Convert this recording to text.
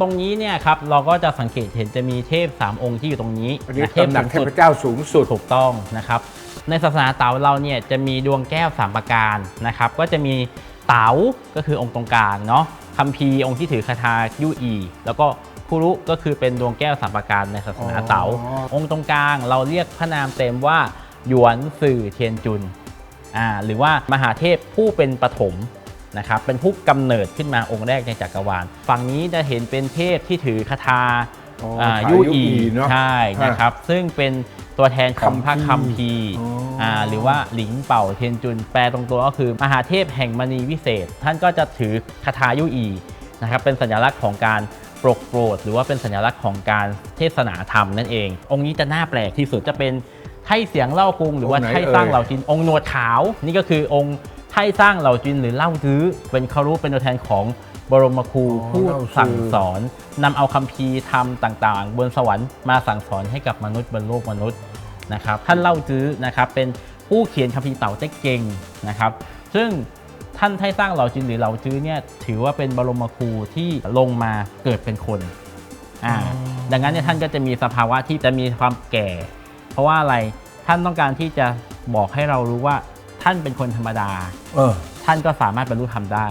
ตรงนี้เนี่ยครับเราก็จะสังเกตเห็นจะมีเทพ 3 องค์ที่อยู่ตรงนี้อันนี้ะเทพตำหนักสูงเทสุดพเจ้าสูงสุดถูกต้องนะครับในศาสนาเต๋าเราเนี่ยจะมีดวงแก้วสามประการนะครับก็จะมีเต๋าก็คือองค์ตรงกลางเนาะคัมภีร์องค์ที่ถือคาถายุอี แล้วก็คุรุก็คือเป็นดวงแก้วสามประการในศาสนาเต๋าอ๋อองค์ตรงกลางเราเรียกพระนามเต็มว่าหยวนสื่อเทียนจุนอ่าหรือว่ามหาเทพผู้เป็นปฐม นะครับเป็นผู้กำเนิดขึ้นมาองค์แรกในจักรวาล ฝั่งนี้จะเห็นเป็นเทพที่ถือคาถาอ๋ออ่าคาถายุยุอีอีเนอะใช่นะครับ ซึ่งเป็นตัวแทนของพระคัมภีร์อ๋ออ่าหรือว่าหลิงเป่าเทียนจุนแปลตรงตัวก็คือ มหาเทพแห่งมณีวิเศษ ท่านก็จะถือคาถายุอีนะครับเป็นสัญลักษณ์ของการปรกโปรด หรือว่าเป็นสัญลักษณ์ของการเทศนาธรรมนั่นเอง องค์นี้จะน่าแปลกที่สุดจะเป็นไท่เสียงเล่ากรุงหรือว่าองค์ไหนไท่สร้างเอ่ยเหล่าจินองค์หนวดขาว นี่ก็คือองค์ ไท่สร้างเหล่าจินหรือเล่าซื้อ เป็นเขารู้เป็นตัวแทนของบรมครูผู้สั่งสอนนำเอาคัมภีร์ธรรมต่าง ๆ บนสวรรค์มาสั่งสอนให้กับมนุษย์บนโลกมนุษย์นะครับท่านเล่าจื้อนะครับเป็นผู้เขียนคัมภีร์เต่าเจ๊กเก่งนะครับ ซึ่งท่านไท่สร้างเหล่าจินหรือเหล่าจื้อเนี่ยถือว่าเป็นบรมครูที่ลงมาเกิดเป็นคนอ่าดังนั้นเนี่ยท่านก็จะมีสภาวะที่จะมีความแก่ เพราะว่าอะไรท่านต้องการที่จะบอกให้เรารู้ว่า ท่านเป็นคนธรรมดา เออ ท่านก็สามารถบรรลุธรรมได้